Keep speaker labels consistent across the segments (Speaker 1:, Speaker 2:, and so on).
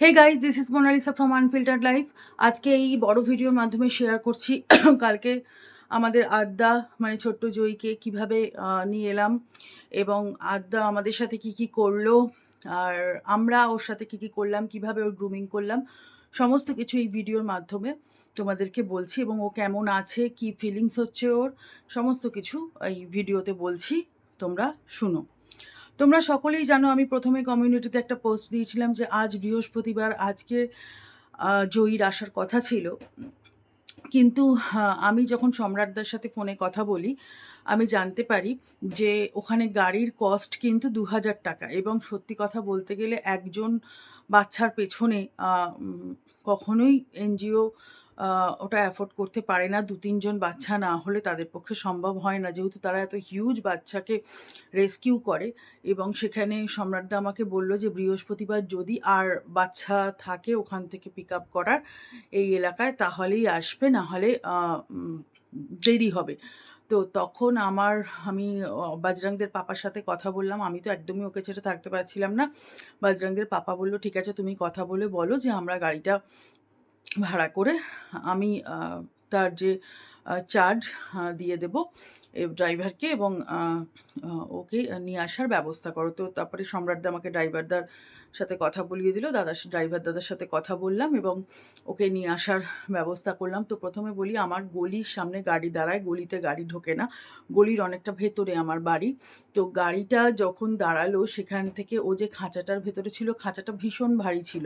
Speaker 1: Hey guys this is Monalisa from unfiltered life আজকে এই বড় ভিডিওর মাধ্যমে শেয়ার করছি কালকে আমাদের আড্ডা মানে ছোট্ট জয়ীকে কীভাবে নিয়ে এলাম এবং আড্ডা আমাদের সাথে কি কি করল আর আমরা ওর সাথে কি কি করলাম, কীভাবে ওর গ্রুমিং করলাম, সমস্ত কিছু এই ভিডিওর মাধ্যমে তোমাদেরকে বলছি এবং ও কেমন আছে, কি ফিলিংস হচ্ছে ওর, সমস্ত কিছু এই ভিডিওতে বলছি, তোমরা শুনো। তোমরা সকলেই জানো, আমি প্রথমে কমিউনিটিতে একটা পোস্ট দিয়েছিলাম যে আজ বৃহস্পতিবার, আজকে জয়ীর আসার কথা ছিল। কিন্তু আমি যখন সম্রাটদার সাথে ফোনে কথা বলি, আমি জানতে পারি যে ওখানে গাড়ির কস্ট কিন্তু দু হাজার টাকা এবং সত্যি কথা বলতে গেলে একজন বাচ্চার পেছনে কখনোই এনজিও ওটা অ্যাফোর্ড করতে পারে না, দু তিনজন বাচ্চা না হলে তাদের পক্ষে সম্ভব হয় না। যেহেতু তারা এত হিউজ বাচ্চাকে রেস্কিউ করে এবং সেখানে সম্রাটদা আমাকে বলল যে, বৃহস্পতিবার যদি আর বাচ্চা থাকে ওখান থেকে পিক আপ করার এই এলাকায়, তাহলেই আসবে, না হলে দেরি হবে। তো তখন আমার, আমি বাজরাংদের পাপার সাথে কথা বললাম। আমি তো একদমই ওকে ছেড়ে থাকতে পারছিলাম না। বাজরাংদের পাপা বলল, ঠিক আছে, তুমি কথা বলে বলো যে, আমরা গাড়িটা ভাড়া করে আমি তার যে চার্জ দিয়ে দেব ড্রাইভারকে এবং ওকে নিয়ে আসার ব্যবস্থা করো। তো তারপরে সম্রাটদা আমাকে ড্রাইভারদার সাথে কথা বলিয়ে দিল। দাদার ড্রাইভার দাদার সাথে কথা বললাম এবং ওকে নিয়ে আসার ব্যবস্থা করলাম। তো প্রথমে বলি, আমার গলির সামনে গাড়ি দাঁড়ায়, গলিতে গাড়ি ঢোকে না। গলির অনেকটা ভেতরে আমার বাড়ি। তো গাড়িটা যখন দাঁড়াল, সেখান থেকে ও যে খাঁচাটার ভেতরে ছিল, খাঁচাটা ভীষণ ভারী ছিল।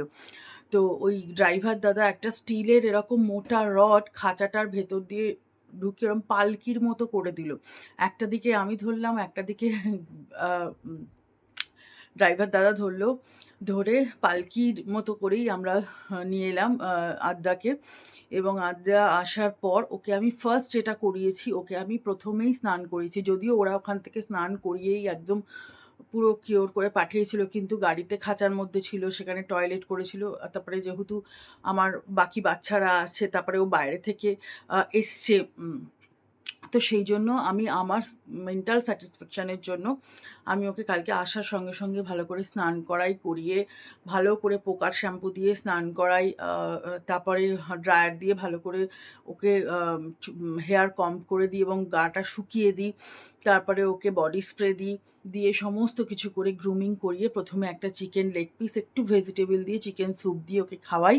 Speaker 1: তো ওই ড্রাইভার দাদা একটা স্টিলের এরকম মোটা রড খাঁচাটার ভেতর দিয়ে ঢুকে এরকম পালকির মতো করে দিল। একটা দিকে আমি ধরলাম, একটা দিকে ড্রাইভার দাদা ধরলো, ধরে পালকির মতো করেই আমরা নিয়ে এলাম আদ্যাকে এবং আদ্যা আসার পর ওকে আমি ফার্স্ট যেটা করিয়েছি, ওকে আমি প্রথমেই স্নান করিয়েছি। যদিও ওরা ওখান থেকে স্নান করিয়েই একদম পুরো কিওর করে পাঠিয়েছিল, কিন্তু গাড়িতে খাঁচার মধ্যে ছিল, সেখানে টয়লেট করেছিল তারপরে যেহেতু আমার বাকি বাচ্চারা আসছে তারপরে ও বাইরে থেকে এসছে তো সেই জন্য আমি আমার মেন্টাল স্যাটিসফ্যাকশানের জন্য আমি ওকে কালকে আসার সঙ্গে সঙ্গে ভালো করে স্নান করাই, করিয়ে ভালো করে পোকার শ্যাম্পু দিয়ে স্নান করাই তারপরে ড্রায়ার দিয়ে ভালো করে ওকে হেয়ার কম করে দিই এবং গাটা শুকিয়ে দিই। তারপরে ওকে বডি স্প্রে দিই, দিয়ে সমস্ত কিছু করে গ্রুমিং করিয়ে প্রথমে একটা চিকেন লেগ পিস একটু ভেজিটেবল দিয়ে চিকেন স্যুপ দিয়ে ওকে খাওয়াই।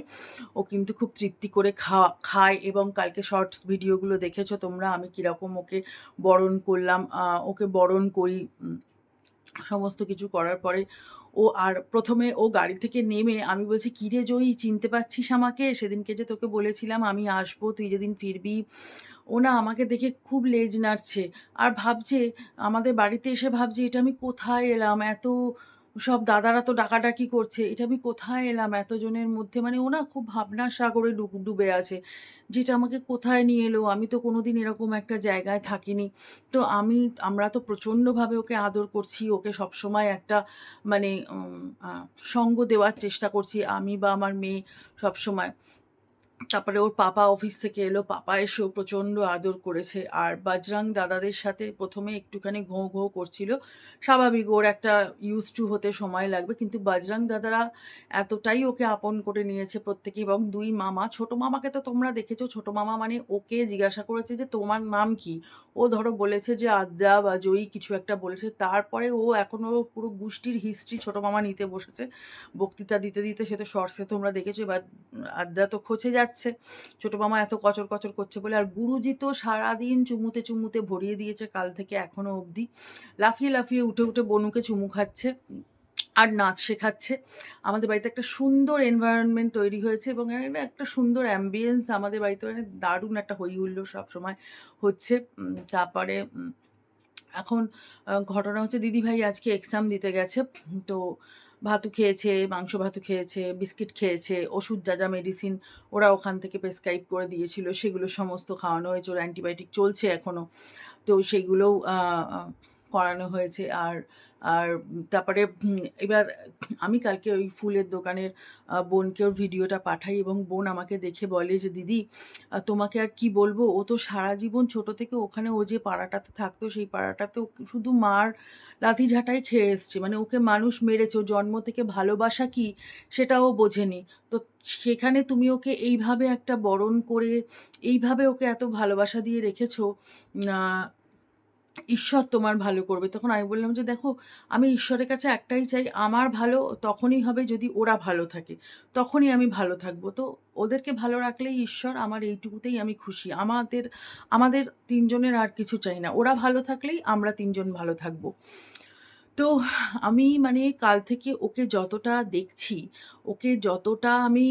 Speaker 1: ও কিন্তু খুব তৃপ্তি করে খাওয়া খায় এবং কালকে শর্টস ভিডিওগুলো দেখেছ তোমরা, আমি কীরকম ওকে বরণ করলাম ওকে বরণ করি সমস্ত কিছু করার পরে ও আর প্রথমে ও গাড়ি থেকে নেমে আমি বলছি কিরে জয়ী, চিনতে পারছিস আমাকে? সেদিনকে যে তোকে বলেছিলাম, আমি আসব, তুই যেদিন ফিরবি ও না আমাকে দেখে খুব লেজ নাড়ছে আর ভাবছে, আমাদের বাড়িতে এসে ভাবছে, এটা আমি কোথায় এলাম? এত সব দাদারা তো ডাকাডাকি করছে, এটা আমি কোথায় এলাম? এতজনের মধ্যে মানে ওনা খুব ভাবনার সাগরে ডুব- আছে, যেটা আমাকে কোথায় নিয়ে এলো? আমি তো কোনোদিন এরকম একটা জায়গায় থাকিনি। তো আমি, আমরা তো প্রচণ্ডভাবে ওকে আদর করছি, ওকে সবসময় একটা মানে সঙ্গ দেওয়ার চেষ্টা করছি, আমি বা আমার মেয়ে সবসময়। তারপরে ওর পাপা অফিস থেকে এলো। পাপা এসেও প্রচণ্ড আদর করেছে। আর বাজরাং দাদাদের সাথে প্রথমে একটুখানি ঘোঁ ঘোঁ করছিল। স্বাভাবিক ওর একটা ইউজ টু হতে সময় লাগবে। কিন্তু বাজরাং দাদারা এতটাই ওকে আপন করে নিয়েছে প্রত্যেকে। এবং দুই মামা, ছোট মামাকে তো তোমরা দেখেছ। ছোট মামা মানে ওকে জিজ্ঞাসা করেছে যে, তোমার নাম কি? ও ধরো বলেছে যে, আদ্যা বা জয়ী কিছু একটা বলেছে। তারপরে ও এখনও পুরো গোষ্ঠীর হিস্ট্রি ছোট মামা নিতে বসেছে। বক্তৃতা দিতে দিতে সে তো শর্টসে তোমরা দেখেছ। এবার আদ্যা তো খচে যাচ্ছে। ছোট মামা এত কচর কচর করছে বলে আর গুরুজি তো সারাদিন চুমুতে চুমুতে ভরিয়ে দিয়েছে কাল থেকে এখনও অবধি। লাফিয়ে লাফিয়ে উঠে উঠে বনুকে চুমু খাচ্ছে আর নাচ শেখাচ্ছে। আমাদের বাড়িতে একটা সুন্দর এনভায়রনমেন্ট তৈরি হয়েছে এবং একটা একটা সুন্দর অ্যাম্বিয়েন্স আমাদের বাড়িতে মানে দারুণ একটা হই হুল্লোড় সবসময় হচ্ছে। তারপরে এখন ঘটনা হচ্ছে দিদিভাই আজকে এক্সাম দিতে গেছে। তো ভাতু খেয়েছে, মাংস ভাতু খেয়েছে, বিস্কিট খেয়েছে, ওষুধ যা যা মেডিসিন ওরা ওখান থেকে প্রেসক্রাইব করে দিয়েছিল, সেগুলো সমস্ত খাওয়ানো হয়েছে, ওর অ্যান্টিবায়োটিক চলছে এখনও তো সেগুলোও করানো হয়েছে। আর আর তারপরে এবার আমি কালকে ওই ফুলের দোকানের বোনকে ওর ভিডিওটা পাঠাই এবং বোন আমাকে দেখে বলে যে, "দিদি তোমাকে আর কি বলব? ও তো সারা জীবন ছোট থেকে ওখানে ও যে পাড়াটাতে থাকতো সেই পাড়াটাতে শুধু মার লাথি ঝাঁটাই খেয়ে এসছে। মানে ওকে মানুষ মেরেছে। ও জন্ম থেকে ভালোবাসা কি সেটা ও বোঝেনি। তো সেখানে তুমি ওকে এইভাবে একটা বরণ করে এইভাবে ওকে এত ভালোবাসা দিয়ে রেখেছো ঈশ্বর তোমার ভালো করবে। তখন আমি বললাম যে, "দেখো আমি ঈশ্বরের কাছে একটাই চাই, আমার ভালো তখনই হবে যদি ওরা ভালো থাকে। তখনই আমি ভালো থাকব। তো ওদেরকে ভালো রাখলেই ঈশ্বর আমার এইটুকুতেই আমি খুশি। আমাদের আমাদের তিনজনের আর কিছু চাই না। ওরা ভালো থাকলেই আমরা তিনজন ভালো থাকব।" তো আমি মানে কাল থেকে ওকে যতটা দেখছি, ওকে যতটা আমি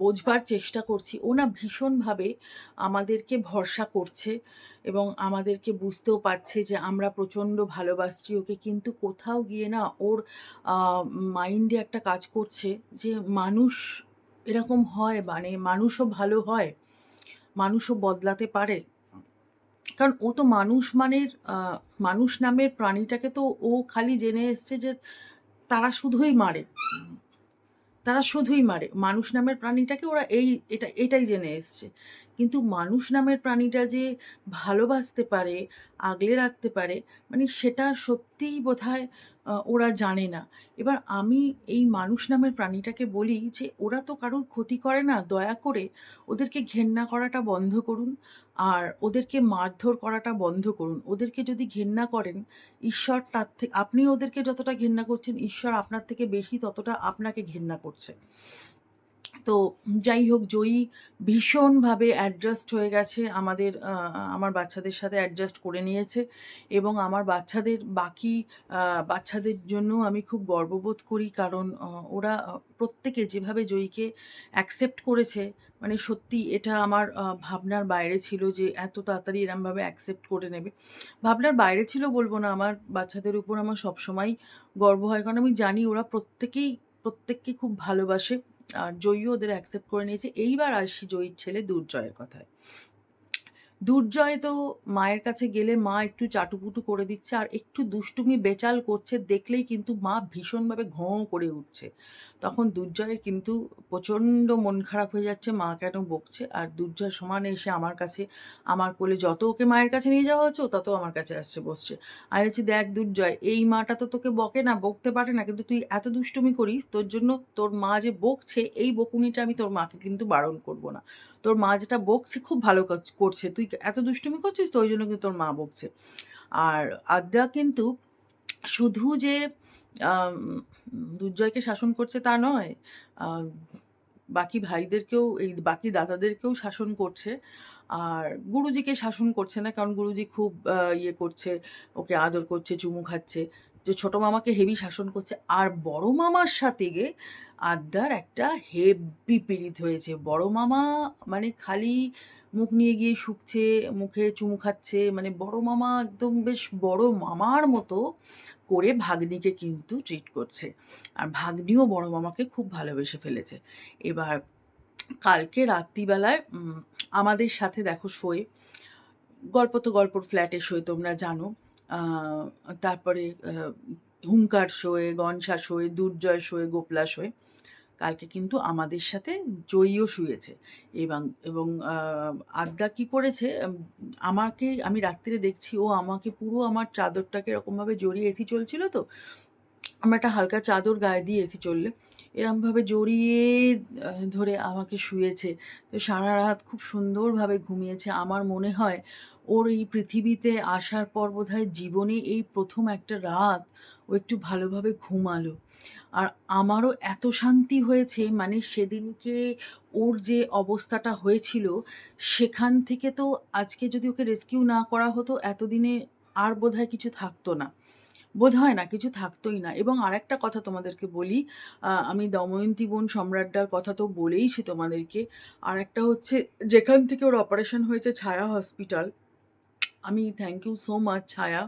Speaker 1: বোঝবার চেষ্টা করছি, ও না ভীষণভাবে আমাদেরকে ভরসা করছে এবং আমাদেরকে বুঝতেও পারছে যে আমরা প্রচণ্ড ভালোবাসছি ওকে। কিন্তু কোথাও গিয়ে না ওর মাইন্ডে একটা কাজ করছে যে মানুষ এরকম হয় মানে মানুষও ভালো হয়? মানুষও বদলাতে পারে? কারণ ও তো মানুষ মানের মানুষ নামের প্রাণীটাকে তো ও খালি জেনে এসছে যে তারা শুধুই মারে। তারা শুধুই মারে। মানুষ নামের প্রাণীটাকে ওরা এই এটা এটাই জেনে এসছে। কিন্তু মানুষ নামের প্রাণীটা যে ভালোবাসতে পারে, আগলে রাখতে পারে, মানে সেটা সত্যিই বোধহয় ওরা জানে না। এবার আমি এই মানুষ নামের প্রাণীটাকে বলি যে, "ওরা তো কারোর ক্ষতি করে না। দয়া করে ওদেরকে ঘেন্না করাটা বন্ধ করুন। আর ওদেরকে মারধর করাটা বন্ধ করুন। ওদেরকে যদি ঘেন্না করেন, ঈশ্বর তার থেকে আপনি ওদেরকে যতটা ঘেন্না করছেন, ঈশ্বর আপনার থেকে বেশি ততটা আপনাকে ঘেন্না করছে।" তো যাই হোক জয়ী ভীষণভাবে অ্যাডজাস্ট হয়ে গেছে আমাদের আমার বাচ্চাদের সাথে অ্যাডজাস্ট করে নিয়েছে এবং আমার বাচ্চাদের বাকি বাচ্চাদের জন্যও আমি খুব গর্ববোধ করি। কারণ ওরা প্রত্যেকে যেভাবে জয়ীকে অ্যাকসেপ্ট করেছে, মানে সত্যি এটা আমার ভাবনার বাইরে ছিল যে এত তাড়াতাড়ি এরমভাবে অ্যাকসেপ্ট করে নেবে। ভাবনার বাইরে ছিল বলব না, আমার বাচ্চাদের উপর আমার সবসময় গর্ব হয়। কারণ আমি জানি ওরা প্রত্যেকেই প্রত্যেককে খুব ভালোবাসে। আর জয়ী ওদের অ্যাকসেপ্ট করে নিয়েছে। এইবার আসি জয়ীর ছেলে দুর্জয়ের কথায়। দুর্জয় তো মায়ের কাছে গেলে মা একটু চাটুপুটু করে দিচ্ছে আর একটু দুষ্টুমি বেচাল করছে দেখলেই কিন্তু মা ভীষণভাবে ঘোঁ করে উঠছে। তখন দুর্জয়ের কিন্তু প্রচণ্ড মন খারাপ হয়ে যাচ্ছে মা কেন বকছে। আর দুর্জয় সমানে এসে আমার কাছে আমার কোলে যত ওকে মায়ের কাছে নিয়ে যাওয়া হচ্ছে ও তত আমার কাছে আসছে বসছে। আর হচ্ছে "দেখ দুর্জয় এই মাটা তো তোকে বকে না, বকতে পারে না। কিন্তু তুই এত দুষ্টুমি করিস তোর জন্য তোর মা যে বকছে এই বকুনিটা আমি তোর মাকে কিন্তু বারণ করব না। তোর মা যেটা বকছে খুব ভালো কাজ করছে। তুই এত দুষ্টুমি করছিস তো ওই জন্য কিন্তু তোর মা বকছে।" আর আদ্যা কিন্তু শুধু যে দুর্জয়কে শাসন করছে তা নয়। বাকি ভাইদেরকেও এই বাকি দাদাদেরকেও শাসন করছে। আর গুরুজিকে শাসন করছে না। কারণ গুরুজি খুব ইয়ে করছে, ওকে আদর করছে, চুমু খাচ্ছে। যে ছোট মামাকে হেভি শাসন করছে। আর বড় মামার সাথে গে আদ্যার একটা হেভি পীড়িত হয়েছে। বড় মামা মানে খালি মুখ নিয়ে গিয়ে শুকছে, মুখে চুমু খাচ্ছে। মানে বড় মামা একদম বেশ বড় মামার মতো করে ভাগ্নিকে কিন্তু ট্রিট করছে। আর ভাগ্নিও বড় মামাকে খুব ভালোবেসে ফেলেছে। এবার কালকে রাত্রিবেলায় আমাদের সাথে দেখো শোয়। গল্প তো গল্পর ফ্ল্যাটে শোয় তোমরা জানো। তারপরে হুঙ্কার শোয়ে, গনসা শোয়ে, দুর্জয় শোয়ে, গোপলা শোয়ে, কালকে কিন্তু আমাদের সাথে জয়ীও শুয়েছে। এবং এবং আড্ডা কি করেছে আম আমাকে, আমি রাত্রিরে দেখছি, ও আমাকে পুরো আমার চাদরটাকে এরকমভাবে জড়িয়ে এসি চলছিল তো। আমার একটা হালকা চাদর গায়ে দিয়ে এসি চললে এরমভাবে জড়িয়ে ধরে আমাকে শুয়েছে। তো সারা রাত খুব সুন্দরভাবে ঘুমিয়েছে। আমার মনে হয় ওর এই পৃথিবীতে আসার পর বোধহয় জীবনে এই প্রথম একটা রাত ও একটু ভালোভাবে ঘুমালো। আর আমারও এত শান্তি হয়েছে মানে সেদিনকে ওর যে অবস্থাটা হয়েছিল, সেখান থেকে তো আজকে যদি ওকে রেস্কিউ না করা হতো, এতদিনে আর বোধহয় কিছু থাকতো না। বোধহয় না কিছু থাকতোই না। এবং আরেকটা কথা তোমাদেরকে বলি, আমি দময়ন্তী বোন সম্রাটদার কথা তো বলেইছি তোমাদেরকে। আর একটা হচ্ছে যেখান থেকে ওর অপারেশন হয়েছে ছায়া হসপিটাল। আমি থ্যাংক ইউ সো মাচ ছায়া।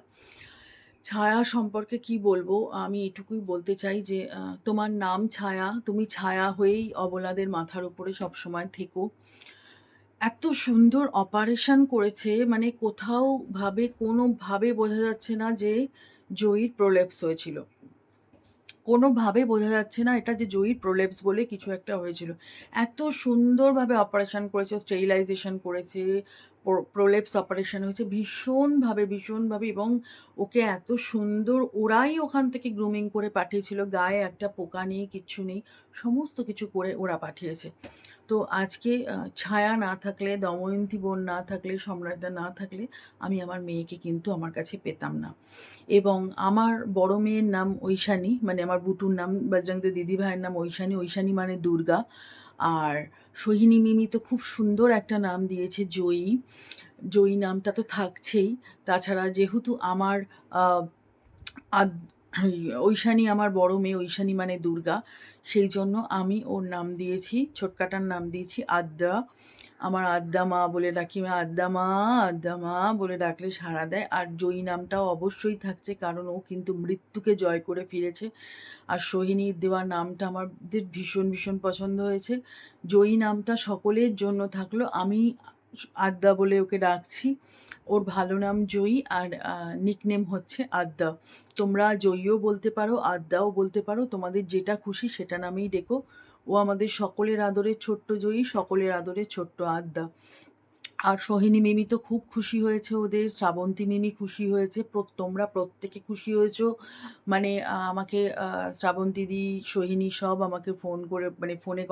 Speaker 1: ছায়া সম্পর্কে কি বলব? আমি এটুকুই বলতে চাই যে তোমার নাম ছায়া। তুমি ছায়া হয়েই অবলাদের মাথার উপরে সবসময় থেকো। এত সুন্দর অপারেশন করেছে মানে কোথাও ভাবে কোনোভাবে বোঝা যাচ্ছে না যে জয়ীর প্রলেপস হয়েছিল। কোনোভাবে বোঝা যাচ্ছে না এটা যে জয়ীর প্রলেপস বলে কিছু একটা হয়েছিল। এত সুন্দরভাবে অপারেশন করেছে স্টেরিলাইজেশন করেছে প্রলেপস অপারেশন হয়েছে। ভীষণভাবে ভীষণভাবে এবং ওকে এত সুন্দর ওরাই ওখান থেকে গ্রুমিং করে পাঠিয়েছিল। গায়ে একটা পোকা নেই, কিচ্ছু নেই, সমস্ত কিছু করে ওরা পাঠিয়েছে। তো আজকে ছায়া না থাকলে, দময়ন্তী বোন না থাকলে, সম্রাটদা না থাকলে আমি আমার মেয়েকে কিন্তু আমার কাছে পেতাম না। এবং আমার বড় মেয়ের নাম ঐশানী মানে আমার বুটুর নাম বজরংদের দিদি ভাইয়ের নাম ঐশানী ঐশানী মানে দুর্গা। আর সোহিনী মিমি তো খুব সুন্দর একটা নাম দিয়েছে, জয়ী। জয়ী নামটা তো থাকছেই। তাছাড়া যেহেতু আমার ঐশানী আমার বড় মেয়ে, ঐশানী মানে দুর্গা। সেই জন্য আমি ওর নাম দিয়েছি, ছোটকাটার নাম দিয়েছি আদ্যা। আমার আদ্যা মা বলে ডাকি আদ্যা মা আদ্যা মা বলে ডাকলে সাড়া দেয়। আর জয়ী নামটাও অবশ্যই থাকছে, কারণ ও কিন্তু মৃত্যুকে জয় করে ফিরেছে। আর সোহিনীর দেওয়া নামটা আমাদের ভীষণ ভীষণ পছন্দ হয়েছে। জয়ী নামটা সকলের জন্য থাকল। আমি আদ্যা বলে ওকে ডাকছি। ওর ভালো নাম জয়ী আর নিকনেম হচ্ছে আদ্যা তোমরা জয়ীও বলতে পারো আদ্যাও বলতে পারো। তোমাদের যেটা খুশি সেটা নামেই ডেকো। ও আমাদের সকলের আদরের ছোট্ট জয়ী, সকলের আদরের ছোট্ট আদ্যা আর সোহিনী মিমি তো খুব খুশি হয়েছে ওদের, শ্রাবন্তী মিমি খুশি হয়েছে তোমরা প্রত্যেকে খুশি হয়েছো? মানে আমাকে শ্রাবন্তী দি, সোহিনী সব আমাকে ফোন করে মানে ফোনে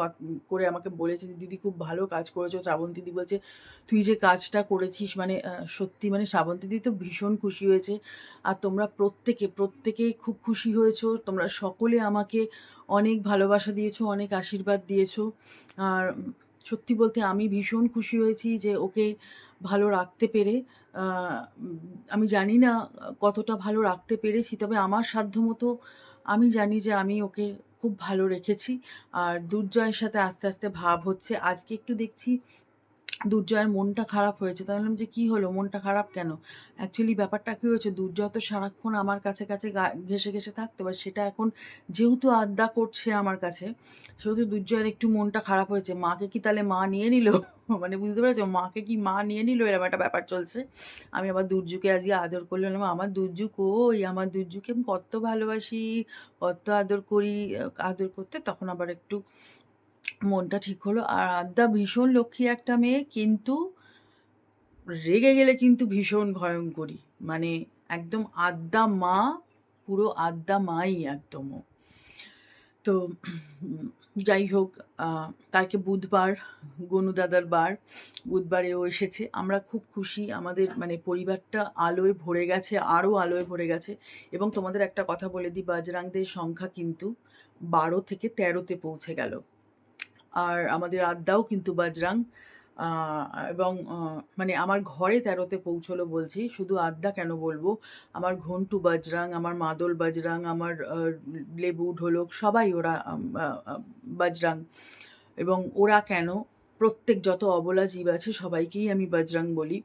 Speaker 1: করে আমাকে বলেছে দিদি খুব ভালো কাজ করেছ। শ্রাবন্তী দি বলছে, তুই যে কাজটা করেছিস মানে সত্যি মানে শ্রাবন্তী দি তো ভীষণ খুশি হয়েছে। আর তোমরা প্রত্যেকে প্রত্যেকে খুব খুশি হয়েছো। তোমরা সকলে আমাকে অনেক ভালোবাসা দিয়েছ, অনেক আশীর্বাদ দিয়েছ। আর সত্যি বলতে আমি ভীষণ খুশি হয়েছি যে ওকে ভালো রাখতে পেরে আমি জানি না কতটা ভালো রাখতে পেরেছি, তবে আমার সাধ্যমতো আমি জানি যে আমি ওকে খুব ভালো রেখেছি। আর দুর্জয়ের সাথে আস্তে আস্তে ভাব হচ্ছে। আজকে একটু দেখছি দুর্জয়ের মনটা খারাপ হয়েছে। তাই বললাম যে, কী হলো? মনটা খারাপ কেন? অ্যাকচুয়ালি ব্যাপারটা কী হয়েছে? দুর্জয় তো সারাক্ষণ আমার কাছে কাছে ঘেসে ঘেসে থাকতো। বা সেটা এখন যেহেতু আড্ডা করছে আমার কাছে, সেহেতু দুর্জয়ের একটু মনটা খারাপ হয়েছে। মাকে কি তাহলে মা নিয়ে নিল? মানে বুঝতে পেরেছ? মাকে কি মা নিয়ে নিল? এরকম একটা ব্যাপার চলছে। আমি আবার দুর্জুকে আজকে আদর করলাম আমার দুর্জু কই? আমার দুর্জুকে আমি কত ভালোবাসি, কত আদর করি আদর করতে? তখন আবার একটু মনটা ঠিক হলো। আর আদ্যা ভীষণ লক্ষ্মী একটা মেয়ে, কিন্তু রেগে গেলে কিন্তু ভীষণ ভয়ঙ্করী। মানে একদম আদ্যা মা, পুরো আদ্যা মাই একদম তো যাই হোক কালকে বুধবার, গনু দাদার বার বুধবারেও এসেছে। আমরা খুব খুশি, আমাদের মানে পরিবারটা আলোয় ভরে গেছে আরও আলোয় ভরে গেছে। এবং তোমাদের একটা কথা বলে দিই বাজরাংদের সংখ্যা কিন্তু বারো থেকে তেরোতে পৌঁছে গেল। আর আমাদের আড্ডাও কিন্তু বাজরাং। এবং মানে আমার ঘরে তেরোতে পৌঁছলো বলছি, শুধু আড্ডা কেন বলব? আমার ঘন্টু বাজরাং, আমার মাদল বাজরাং, আমার লেবু ঢোলক, সবাই ওরা বাজরাং। এবং ওরা কেন? প্রত্যেক যত অবলা জীব আছে, সবাইকেই আমি বাজরাং বলি।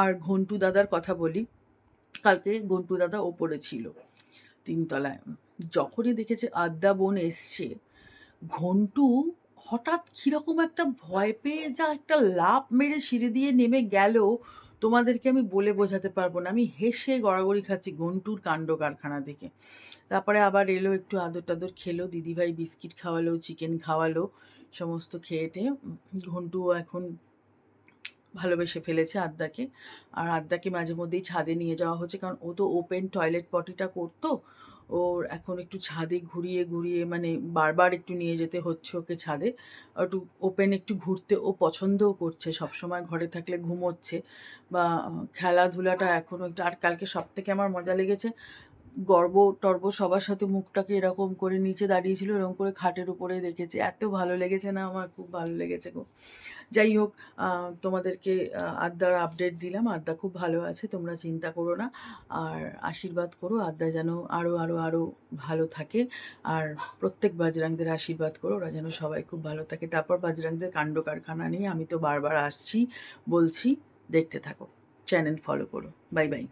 Speaker 1: আর ঘন্টু দাদার কথা বলি, কালকে ঘন্টু দাদা ওপরে ছিল, তিনতলায়। যখনই দেখেছে আদ্যা বোন এসছে ঘন্টু হঠাৎ কীরকম একটা ভয় পেয়ে যা একটা লাফ মেরে সিঁড়ি দিয়ে নেমে গেল তোমাদেরকে আমি বলে বোঝাতে পারব না। আমি হেসে গড়াগড়ি খাচ্ছি ঘন্টুর কাণ্ড কারখানা থেকে। তারপরে আবার এলো একটু আদর টাদর খেলো দিদিভাই বিস্কিট খাওয়ালো চিকেন খাওয়ালো সমস্ত খেয়ে টেয়ে উম, ঘন্টুও এখন ভালোবেসে ফেলেছে আদ্যাকে আর আদ্যাকে মাঝে মধ্যেই ছাদে নিয়ে যাওয়া হচ্ছে কারণ ও তো ওপেন টয়লেট পটিটা করতো। ওর এখন একটু ছাদে ঘুরিয়ে ঘুরিয়ে মানে বারবার একটু নিয়ে যেতে হচ্ছে ওকে ছাদে। একটু ওপেন একটু ঘুরতে ও পছন্দও করছে, সবসময় ঘরে থাকলে ঘুমোচ্ছে বা খেলাধুলাটা এখনও একটু, আর কালকে সব থেকে আমার মজা লেগেছে গর্ব টর্ব সবার সাথে মুখটাকে এরকম করে নিচে দাঁড়িয়েছিল, এরকম করে খাটের উপরে দেখেছে। এত ভালো লেগেছে না আমার, খুব ভালো লেগেছে গো। যাই হোক তোমাদেরকে আদ্যার আপডেট দিলাম। আদ্যা খুব ভালো আছে, তোমরা চিন্তা করো না। আর আশীর্বাদ করো আদ্যা যেন আরও আরও আরও ভালো থাকে। আর প্রত্যেক বাজরাংদের আশীর্বাদ করো, ওরা যেন সবাই খুব ভালো থাকে। তারপর বাজরাংদের কাণ্ড কারখানা নিয়ে আমি তো বারবার আসছি, বলছি, দেখতে থাকো। চ্যানেল ফলো করো। Bye bye